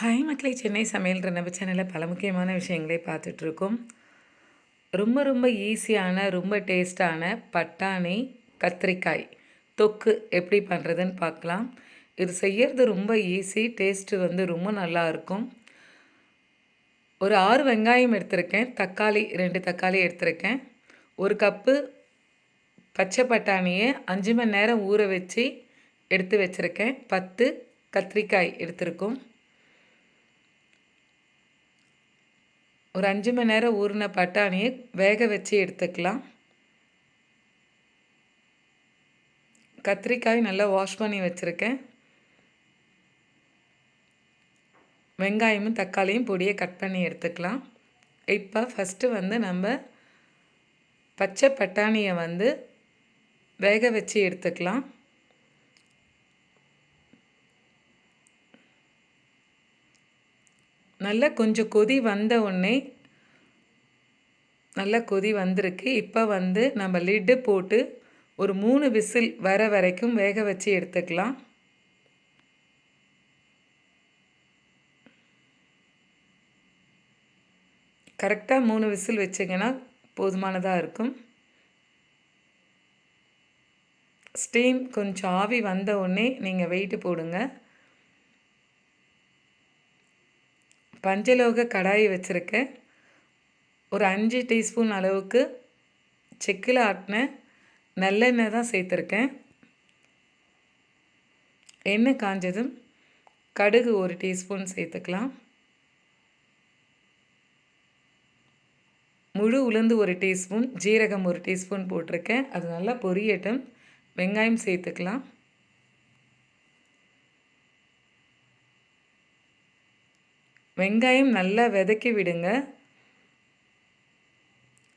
Hi மக்களை சென்னை சமையல் நம்ம சேனலில் பல முக்கியமான விஷயங்களை பார்த்துட்ருக்கோம். ரொம்ப ரொம்ப ஈஸியான ரொம்ப டேஸ்டான பட்டாணி கத்திரிக்காய் தொக்கு எப்படி பண்ணுறதுன்னு பார்க்கலாம். இது செய்யறது ரொம்ப ஈஸி டேஸ்ட்டு வந்து ரொம்ப நல்லா இருக்கும். ஒரு ஆறு வெங்காயம் எடுத்திருக்கேன் தக்காளி ரெண்டு தக்காளி எடுத்திருக்கேன். ஒரு கப்பு பச்சை பட்டாணியை அஞ்சு மணி நேரம் ஊற வச்சு எடுத்து வச்சுருக்கேன். பத்து கத்திரிக்காய் எடுத்திருக்கோம். ஒரு அஞ்சு மணி நேரம் ஊறின பட்டாணியை வேக வச்சு எடுத்துக்கலாம். கத்திரிக்காய் நல்லா வாஷ் பண்ணி வச்சுருக்கேன். வெங்காயமும் தக்காளியும் பொடியை கட் பண்ணி எடுத்துக்கலாம். இப்போ ஃபஸ்ட்டு வந்து நம்ம பச்சை பட்டாணியை வந்து வேக வச்சு எடுத்துக்கலாம். நல்லா கொஞ்சம் கொதி வந்த உடனே நல்லா கொதி வந்திருக்கு. இப்போ வந்து நம்ம லிட்டு போட்டு ஒரு மூணு விசில் வர வரைக்கும் வேக வச்சு எடுத்துக்கலாம். கரெக்டாக மூணு விசில் வச்சிங்கன்னா போதுமானதாக இருக்கும். ஸ்டீம் கொஞ்சம் ஆவி வந்த உடனே நீங்கள் வெயிட்டு போடுங்க. பஞ்சலோக கடாய் வச்சுருக்கேன். ஒரு அஞ்சு டீஸ்பூன் அளவுக்கு செக்கில் ஆட்டின நல்லெண்ணெய் தான் சேர்த்துருக்கேன். எண்ணெய் காஞ்சதும் கடுகு ஒரு டீஸ்பூன் சேர்த்துக்கலாம். முழு உளுந்து ஒரு டீஸ்பூன் ஜீரகம் ஒரு டீஸ்பூன் போட்டிருக்கேன். அது நல்லா பொரியட்டும். வெங்காயம் சேர்த்துக்கலாம். வெங்காயம் நல்லா விதக்கி விடுங்க.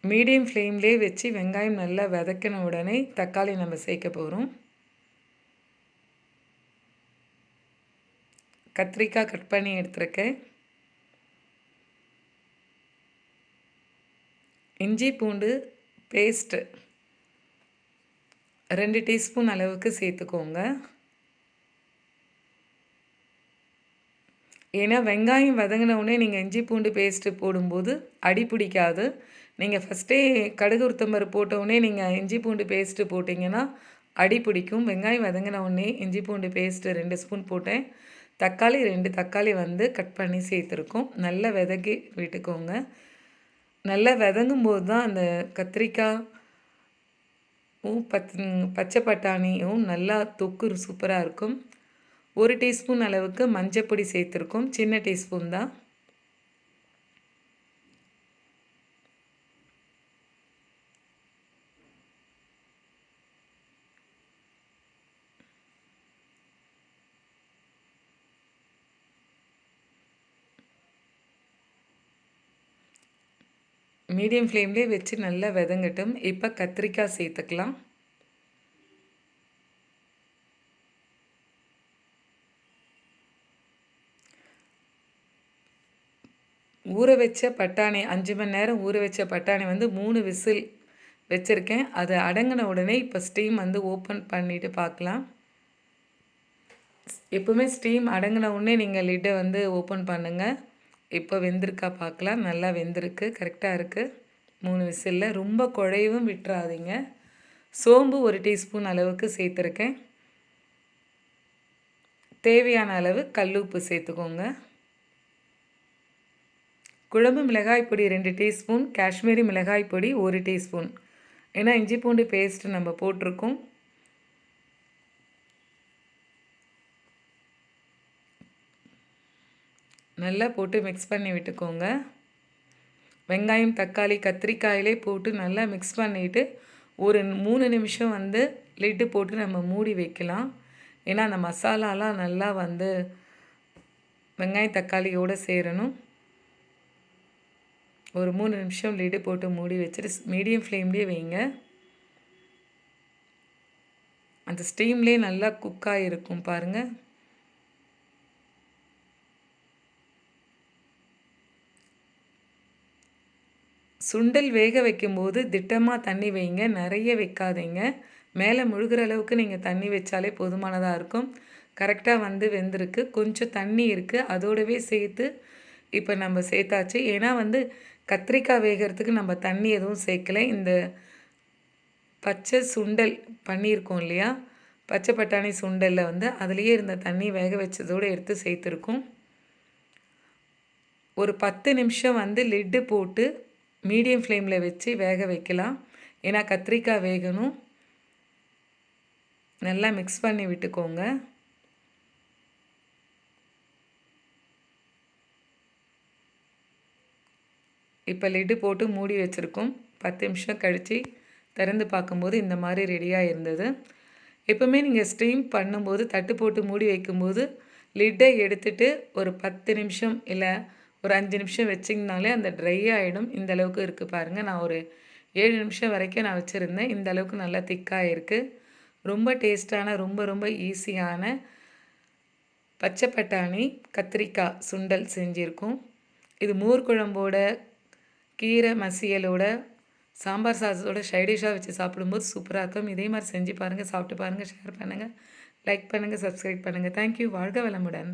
மீடியம் ஃப்ளேம்லேயே வச்சு வெங்காயம் நல்லா விதக்கின உடனே தக்காளி நம்ம சேர்க்க போகிறோம் கத்திரிக்காய் கட் பண்ணி எடுத்துருக்கேன். இஞ்சி பூண்டு பேஸ்ட்டு ரெண்டு டீஸ்பூன் அளவுக்கு சேர்த்துக்கோங்க. ஏன்னா வெங்காயம் வதங்கினவுடனே நீங்கள் இஞ்சி பூண்டு பேஸ்ட்டு போடும்போது அடி பிடிக்காது. நீங்கள் ஃபஸ்ட்டே கடுகு உளுத்தம்பரு போட்டவுடனே நீங்கள் இஞ்சி பூண்டு பேஸ்ட்டு போட்டிங்கன்னா அடி பிடிக்கும். வெங்காயம் வதங்கினவுடனே இஞ்சி பூண்டு பேஸ்ட்டு ரெண்டு ஸ்பூன் போட்டேன். தக்காளி ரெண்டு தக்காளி வந்து கட் பண்ணி சேர்த்துருக்கோம். நல்லா விதக்கி விட்டுக்கோங்க. நல்லா விதங்கும் போது தான் அந்த கத்திரிக்காயும் பத் பச்சை பட்டாணியும் நல்லா தொக்கு சூப்பராக இருக்கும். ஒரு டீஸ்பூன் அளவுக்கு மஞ்சப்பொடி சேர்த்துருக்கோம். சின்ன டீஸ்பூன் தான். மீடியம் ஃப்ளேம்லேயே வச்சு நல்லா விதங்கட்டும். இப்போ கத்திரிக்காய் சேர்த்துக்கலாம். ஊற வச்ச பட்டாணி அஞ்சு மணி நேரம் ஊற வச்ச பட்டாணி வந்து மூணு விசில் வச்சுருக்கேன். அது அடங்கின உடனே இப்போ ஸ்டீம் வந்து ஓப்பன் பண்ணிவிட்டு பார்க்கலாம். எப்போவுமே ஸ்டீம் அடங்கின உடனே நீங்கள் லிட்டை வந்து ஓப்பன் பண்ணுங்கள் இப்போ வெந்திருக்கா பார்க்கலாம். நல்லா வெந்திருக்கு. கரெக்டாக இருக்குது மூணு விசிலில். ரொம்ப குழையவும் விட்டுறாதீங்க. சோம்பு ஒரு டீஸ்பூன் அளவுக்கு சேர்த்துருக்கேன். தேவையான அளவு கல்லுப்பு சேர்த்துக்கோங்க. குழம்பு மிளகாய் பொடி ரெண்டு டீஸ்பூன் காஷ்மீரி மிளகாய் பொடி ஒரு டீஸ்பூன். ஏன்னா இஞ்சி பூண்டு பேஸ்ட் நம்ம போட்டிருக்கோம். நல்லா போட்டு மிக்ஸ் பண்ணி விட்டுக்கோங்க. வெங்காயம் தக்காளி கத்திரிக்காயிலே போட்டு நல்லா மிக்ஸ் பண்ணிவிட்டு ஒரு மூணு நிமிஷம் வந்து லிட்டு போட்டு நம்ம மூடி வைக்கலாம். ஏன்னா அந்த மசாலாலாம் நல்லா வந்து வெங்காயம் தக்காளியோடு சேரணும். ஒரு மூணு நிமிஷம் லிடு போட்டு மூடி வச்சுட்டு மீடியம் ஃப்ளேம்லேயே வைங்க. அந்த ஸ்டீம்லேயே நல்லா குக்காக இருக்கும் பாருங்கள் சுண்டல் வேக வைக்கும்போது திட்டமாக தண்ணி வைங்க நிறைய வைக்காதீங்க. மேலே முழுகிற அளவுக்கு நீங்கள் தண்ணி வச்சாலே போதுமானதாக இருக்கும். கரெக்டாக வந்து வெந்திருக்கு. கொஞ்சம் தண்ணி இருக்குது அதோடவே சேர்த்து இப்போ நம்ம சேர்த்தாச்சு. ஏன்னா வந்து கத்திரிக்காய் வேகிறதுக்கு நம்ம தண்ணி எதுவும் சேர்க்கல. இந்த பச்சை சுண்டல் பண்ணியிருக்கோம் இல்லையா? பச்சை பட்டாணி சுண்டலில் வந்து அதுலேயே இருந்த தண்ணி வேக வச்சதோடு எடுத்து சேர்த்துருக்கோம். ஒரு பத்து நிமிஷம் வந்து லிட்டு போட்டு மீடியம் ஃப்ளேமில் வச்சு வேக வைக்கலாம். ஏன்னா கத்திரிக்காய் வேகணும். நல்லா மிக்ஸ் பண்ணி விட்டுக்கோங்க. இப்போ லிட்டு போட்டு மூடி வச்சுருக்கோம். பத்து நிமிஷம் கழித்து திறந்து பார்க்கும்போது இந்த மாதிரி ரெடியாக இருந்தது. எப்போவுமே நீங்கள் ஸ்டீம் பண்ணும்போது தட்டு போட்டு மூடி வைக்கும்போது லிட்டை எடுத்துட்டு ஒரு பத்து நிமிஷம் இல்லை ஒரு அஞ்சு நிமிஷம் வச்சிங்கனாலே அந்த ட்ரை ஆகிடும் இந்த அளவுக்கு இருக்குது பாருங்கள் நான் ஒரு ஏழு நிமிஷம் வரைக்கும் நான் வச்சுருந்தேன். இந்த அளவுக்கு நல்லா திக்காக இருக்குது ரொம்ப டேஸ்டான ரொம்ப ரொம்ப ஈஸியான பச்சை பட்டாணி கத்திரிக்காய் சுண்டல் செஞ்சுருக்கோம். இது மோர் குழம்போட கீரை மசியலோட சாம்பார் சாதத்தோட சைடிஷாக வச்சு சாப்பிடும்போது சூப்பராக இருக்கும். இதே மாதிரி செஞ்சு பாருங்கள் சாப்பிட்டு பாருங்கள் ஷேர் பண்ணுங்கள் லைக் பண்ணுங்கள் சப்ஸ்கிரைப் பண்ணுங்கள் தேங்க்யூ வாழ்க வளமுடன்.